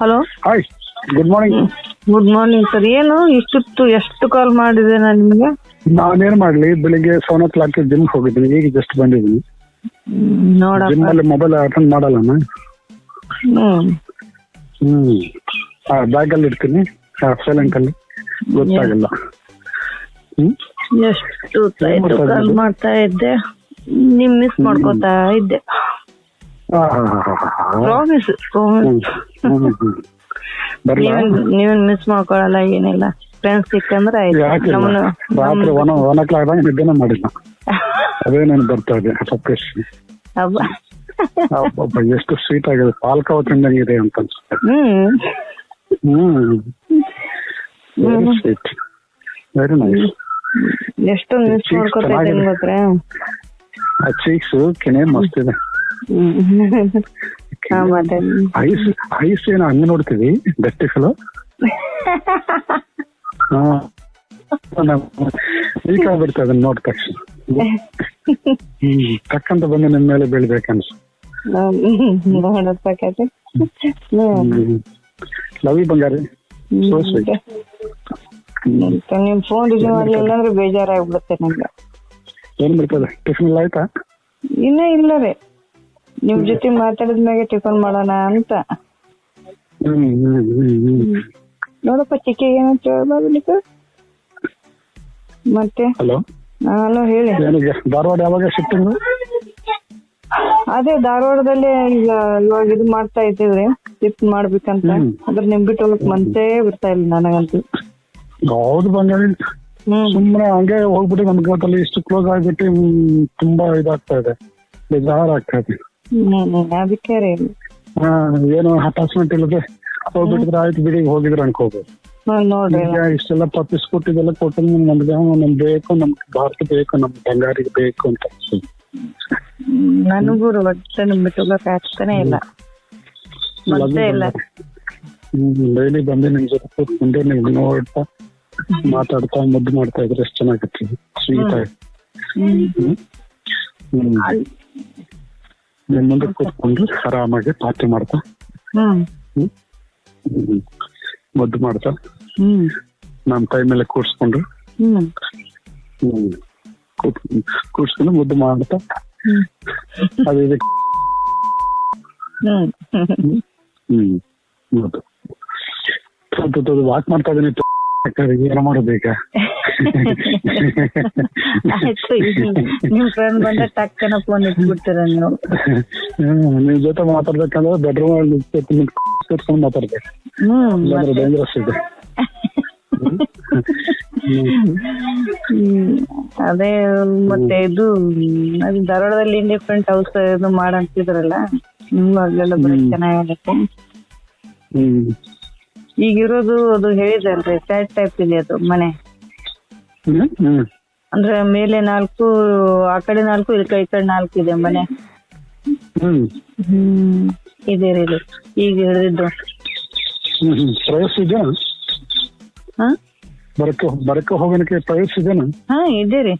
Hello hi good morning good morning sir ಏನು? ಇಷ್ಟೊತ್ತು ಎಷ್ಟು ಕಾಲ್ ಮಾಡಿದೆ ನಾನು ನಿಮಗೆ? ನಾನೇನ್ ಮಾಡ್ಲಿ ಬೆಳಿಗ್ಗೆ ಸೆವೆನ್ ಓ ಕ್ಲಾಕ್ ಜಿಮ್ ಹೋಗಿದ್ದೀನಿ. ಈಗ ಜಸ್ಟ್ ಬಂದಿದ್ದೀನಿ. ಜಿಮ್ ನೋಡಪ್ಪ ಅಲ್ಲಿ ಮೊಬೈಲ್ ಅಟೆಂಡ್ ಮಾಡಲ್ಲ ನಾನು. ಹ್ಮ್. ಹ್ಮ್. ಬ್ಯಾಗ್ ಅಲ್ಲಿ ಇಡ್ತೀನಿ. ಸೈಲೆಂಟ್ ಅಲ್ಲಿ. ಗೊತ್ತಾಗಲ್ಲ. ಹ್ಮ್? ಎಷ್ಟು ಕಾಲ್ ಮಾಡ್ತಾ ಇದ್ದೆ. ನಿಮ್ ಮಿಸ್ ಮಾಡ್ಕೋತಾ ಇದ್ದೆ. ಹಾ, ಹಾ, ಹಾ, ಹಾ, ಹಾ. ಪ್ರಾಮಿಸ್ ನೀವೇನ್ ಮಿಸ್ ಮಾಡ್ಕೊಳಲ್ಲ ಏನಿಲ್ಲ. ಫ್ರೆಂಡ್ಸ್ ಸಿಕ್ಕಂದ್ರೆ ರಾತ್ರಿ ಒನ್ ಒನ್ ಓ ಕ್ಲಾಕ್ ನಿದ್ದೆನೇ ಮಾಡಿಲ್ಲ. ಅದೇ ನಾನು ಬರ್ತಾ ಇದೆ ಸಪ್ರೇಶ್ ಎಷ್ಟು ಸ್ವೀಟ್ ಆಗಿದೆ. ಪಾಲ್ಕಾವ ತಿಂದಂಗಿದೆ ಅಂತ ಅನ್ಸುತ್ತೆ. ಹ್ಮ್. ಸ್ವೀಟ್ ವೆರಿ ನೈಸ್ ಎಷ್ಟು ಮಿಸ್ ಮಾಡ್ಕೊತಾ. ಇದ್ದೀನಿ ಗೊತ್ತಾ? ಆ ಚೀಕ್ಸ್ ಕೆನೆ ಮಸ್ತ್ ಇದೆ. ಐಸ್ ಐಸ್ ಏನು ಹಂಗೆ ನೋಡ್ತೀವಿ ಗಟ್ಟಿ ಫಿಲೋ ಹ್ಮ್ ಈಗ ಆಗ್ಬಿಡ್ತು ಅದನ್ನ ನೋಡ್ ತಕ್ಷಣ. ತಕ್ಕಂತ ಬಂದು ನಿಮ್ ಮೇಲೆ ಬೀಳ್ಬೇಕನ್ಸ. ಲವಿ ಬಂಗಾರಿ. So sweet. ಮತ್ತೆ? ನಿಮ್ ಫೋನ್ ರಿಸೀವ್ ಮಾಡ್ಲಿಲ್ಲ ಅಂದ್ರೆ ಬೇಜಾರಾಗ್ಬಿಡುತ್ತೆ ನಂಗೆ. ಏನ್ ಬಿಡ್ತದೆ ಟಿಫಿನ್ ಆಯ್ತಾ? ಇನ್ನೇ ಇಲ್ಲ ರೀ ನಿಮ್ ಜೊತೆ ಮಾತಾಡಿದ್ಮ್ಯಾಗೆ ಟಿಫನ್ ಮಾಡೋಣ ಅಂತ. ನೋಡಪ್ಪ ಚಿಕ್ಕಿ ಏನಂತ ಹೇಳ್ಬಾರ್ದು ನೀವು ಮತ್ತೆ? ಹಲೋ? ಹಲೋ ಹೇಳಿ. ಧಾರವಾಡ ಯಾವಾಗ ಶಿಫ್ಟಿಂಗ್ ಅದೇ ಧಾರವಾಡದಲ್ಲಿ ಈಗ ಇವಾಗ ಇದು ಮಾಡ್ತಾ ಇದ್ದೀವ್ರಿ. ಶಿಫ್ಟ್ ಮಾಡ್ಬೇಕಂತ. ಅಂದ್ರೆ ನಿಮ್ ಬಿಟ್ಟು ಹೋಗಕ್ ಮನ್ಸೇ ಬರ್ತಾ ಇಲ್ಲ ನನಗಂತೂ. ಹೌದು ಹ್ಮ್. ಸುಮ್ಮನೆ ಹಂಗೆ ಹೋಗ್ಬಿಟ್ಟು ನಮ್ಗೆ ಇಷ್ಟು ಕ್ಲೋಸ್ ಆಗ್ಬಿಟ್ಟು ತುಂಬಾ ಇದಾಗ್ತಾ ಇದೆ. ಬೇಜಾರ್ ಆಗ್ತಾ ಇದೆ. ಅದಕ್ಕೆ ರೀ. ಹಾ ಏನು ಅಟ್ಯಾಚ್ಮೆಂಟ್ ಇಲ್ಲದೆ ಹೋಗ್ಬಿಟ್ಟಿದ್ರೆ ಆಯ್ತು ಬಿಡಿ ಹೋಗಿದ್ರೆ ಅನ್ಕೋಬೋದು ಹ್ಮ್, ನೋಡ್ರಿ. ಈಗ ಇಷ್ಟೆಲ್ಲ ಪರ್ಚೇಸ್ ಕೊಟ್ಟಿದ್ದೆಲ್ಲ ಕೊಟ್ಟು ನಮ್ಗೆ ನಮ್ ಬೇಕು ನಮ್ಗೆ ಭಾರತ ಬೇಕು ನಮ್ ಬಂಗಾರಿಗೆ ಬೇಕು ಅಂತ. ಅನ್ಸುತ್ತೆ. ನನಗೂ ಒಟ್ಟೆ ಬಿಟ್ಟು ಹೋಗಕ್ ಆಗ್ತಾನೆ ಇಲ್ಲ. ಮತ್ತೆ ಇಲ್ಲ. ಹ್ಮ್ ಡೈಲಿ ಬಂದು ನಿಮ್ ಜೊತೆ ಕೂತ್ಕೊಂಡು ನೀವು ನೋಡ್ತಾ ಮಾತಾಡ್ತಾ ಮುದ್ದು ಮಾಡ್ತಾ ಇದ್ರೆ ಎಷ್ಟು ಚೆನ್ನಾಗಿತ್ತು. ಸ್ವೀಟ್ ಆಗಿ. ಹ್ಮ್. ಹ್ಮ್. ನಿಮ್ ಮುಂದೆ ಕೂತ್ಕೊಂಡು ಆರಾಮಾಗಿ ಪಾರ್ಟಿ ಮಾಡ್ತಾ ಹ್ಮ್. ಮಾಡ್ತಾ ಹ್ಮ್ ನಮ್ ಕೈ ಮೇಲೆ ಕೂರ್ಸ್ಕೊಂಡು ಕೂರ್ಸ್ಕೊಂಡು ಮುದ್ದು ಮಾಡ್ತಾ ಹ್ಮ್ ಅದು ಇದಕ್ಕೆ ಹ್ಮ್ ವಾಕ್ ಮಾಡ್ತಾ ಇದೀನಿ ಏನೋ ಮಾಡೋದು ಈಗ ಆಯ್ತು ನಿಮ್ ಫ್ರೆಂಡ್ ಬಂದ್ರೆ ಟಕ್ಕನ ಫೋನ್ ಇಟ್ಬಿಡ್ತೀರ ನೀವು. ನಿಮ್ ಜೊತೆ ಮಾತಾಡ್ಬೇಕಂದ್ರೆ ಬೆಡ್ರೂಮ್ ಅಲ್ಲಿ ಕೂತ್ಕೊಂಡು ಮಾತಾಡ್ಬೇಕು. ಇಲ್ಲಾಂದ್ರೆ ಡೇಂಜರಸ್ ಇದೆ. ಅದೇ ಮತ್ತೆ ಇದು ಅದು ಧಾರವಾಡದಲ್ಲಿ ಇಂಡಿಪೆಂಡೆಂಟ್ ಹೌಸ್ ಇದು ಮಾಡಂತಿದ್ರಲ್ಲ ನಿಮ್ಗೂ ಅಲ್ಲೆಲ್ಲ ಬರೀ ಚೆನ್ನಾಗಿರುತ್ತೆ. ಈಗಿರೋದು ಇರೋದು ಅದು ಹೇಳಿದಲ್ರಿ ಫ್ಲಾಟ್ ಟೈಪ್ ಇದೆ ಅದು ಮನೆ. ಅಂದ್ರೆ ಮೇಲೆ ನಾಲ್ಕು ಆ ಕಡೆ ನಾಲ್ಕು ಈ ಕಡೆ ಈ ಕಡೆ ನಾಲ್ಕು ಇದೆ ಮನೆ. ಹ್ಮ್. ಇದೆ ರೀ ಇದು. ಈಗ ಹಿಡಿದಿದ್ದು. ಪ್ರೈಸ್ ಇದೆಯಾ? ಹಾ? ಬರಕ್ಕೆ ಬರಕ್ಕೆ ಹೋಗೋಣಕ್ಕೆ ಪ್ರೈಸ್ ಇದೆನಾ ಹಾ ಇದೆ ರೀ.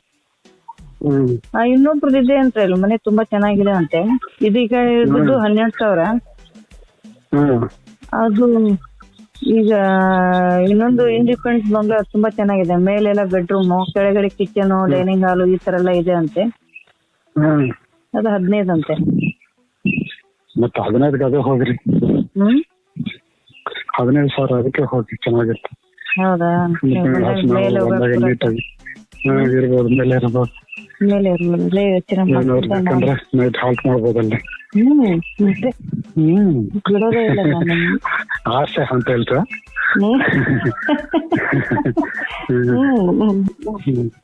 ಇನ್ನೊಬ್ರದ್ದು ಇದೆ ಅಂತ ಹೇಳಿ. ಮನೆ ತುಂಬಾ ಚೆನ್ನಾಗಿದೆ ಅಂತೆ. ಇದೀಗ ಹಿಡಿದು ಹನ್ನೆರಡು ಸಾವಿರ. ಹ್ಮ್. ಅದು ಈಗ ಇನ್ನೊಂದು ಇಂಡಿಪೆಂಡೆಂಟ್ ಬಂಗ್ಲಾ ತುಂಬಾ ಚೆನ್ನಾಗಿದೆ. ಮೇಲೆಲ್ಲ ಬೆಡ್ರೂಮ್ ಕೆಳಗಡೆ ಕಿಚನ್ ಡೈನಿಂಗ್ ಹಾಲ್ ಈ ತರ ಎಲ್ಲ ಇದೆ ಅಂತೆ. ಹ್ಮ್. ಅದು ಹದಿನೈದು ಅಂತೆ ಮತ್ತೆ ಹದಿನೈದಕ್ಕೆ ಅದೇ ಹೋಗ್ರಿ. ಹ್ಮ್? ಹದಿನೈದು ಸಾವಿರ ಅದಕ್ಕೆ ಹೋಗಿ ಚೆನ್ನಾಗಿರುತ್ತೆ. ಹೌದಾ? ಮೇಲೆ ಹೋಗಕ್ಕೆ ನೀಟಾಗಿ ಇರ್ಬೋದು ಮೇಲೆ ಇರ್ಬೋದು. ಮೇಲೆ ಇರ್ಬೋದು ಯೋಚನೆ ಏನಾದ್ರು ನೈಟ್ ಹಾಲ್ಟ್ ಮಾಡ್ಬೋದಲ್ಲ ಹ್ಮ್ ಮತ್ತೆ ಹ್ಮ್. ಬಿಡೋದೇ ಇಲ್ಲ ನಾನು ಆಸೆ ಅಂತ ಹೇಳ್ತಾ.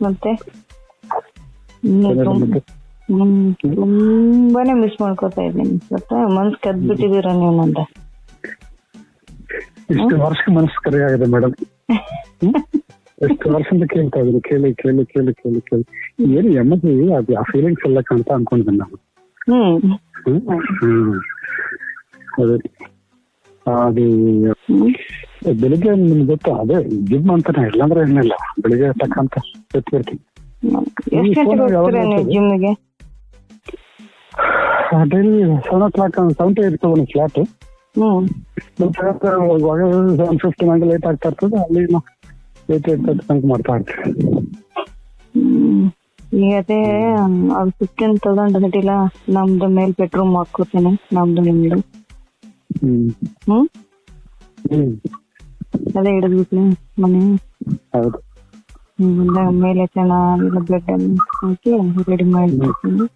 ಮತ್ತೆ? ತುಂಬಾನೇ ಮಿಸ್ ಮಾಡ್ಕೊತಾ ಇದ್ದೀನಿ ಗೊತ್ತಾ ಮನ್ಸ್ ಕದ್ಬಿಟ್ಟಿದೀರ ನೀವು ನಂದ? ಇಷ್ಟು ವರ್ಷ ಮನಸ್ಸು ಕರೆ ಆಗಿದೆ ಮೇಡಮ್ ಎಷ್ಟು ವರ್ಷದಿಂದ ಕೇಳ್ತಾ ಇದ್ರು ಕೇಳಿ ಕೇಳಿ ಕೇಳಿ ಕೇಳಿ ಕೇಳಿ. ಏನು ಎಮ್ಮದಿ ಅದು ಆ ಫೀಲಿಂಗ್ಸ್ ಎಲ್ಲ ಕಾಣ್ತಾ ಹ್ಮ್. ಹ್ಮ್? ಹ್ಮ್. ಅದೇ. ಅದು ಬೆಳಿಗ್ಗೆ ನಿಮ್ಗೆ ಗೊತ್ತಾ? ಅದೇ ಜಿಮ್ ಅಂತಾನೆ ಇಲ್ಲಾಂದ್ರೆ ಏನಿಲ್ಲ ಬೆಳಿಗ್ಗೆ ತಕ್ಕಂತ ಎತ್ತಿರ್ತೀನಿ ಜಿಮ್ಗೆ daily seven o'clock seventy eight ತಗೊಂಡು ಫ್ಲಾಟ್ ಸೆವೆನ್ ಫಿಫ್ಟಿ ನಂಗೆ ಲೇಟ್ ಆಗ್ತಾ ಇರ್ತದೆ. ಅಲ್ಲಿ ಏಟ್ ಏಟ್ ತರ್ಟಿ ತನಕ ಮಾಡ್ತಾ ಇರ್ತೀವಿ ಈಗ ಅದೇ ಅದು ಫಿಫ್ಟೀನ್ ತೌಸಂಡ್ ಅದಿಲ್ಲ. ನಮ್ದು ಮೇಲ್ ಬೆಡ್ರೂಮ್ ಹಾಕೋತೇನೆ ನಮ್ದು ನಿಮ್ದು. అదే ఇక్కడ చూసిన మనీ ఇందాక మేల్ వచ్చాను ఇలా బ్లడ్ ఓకే రెడీ మైల్ వచ్చింది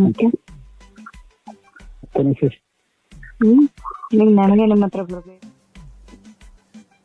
ఓకే నీకు ನನಗೇನು ಮಾತ್ರ ಬರ್ಬೇಕು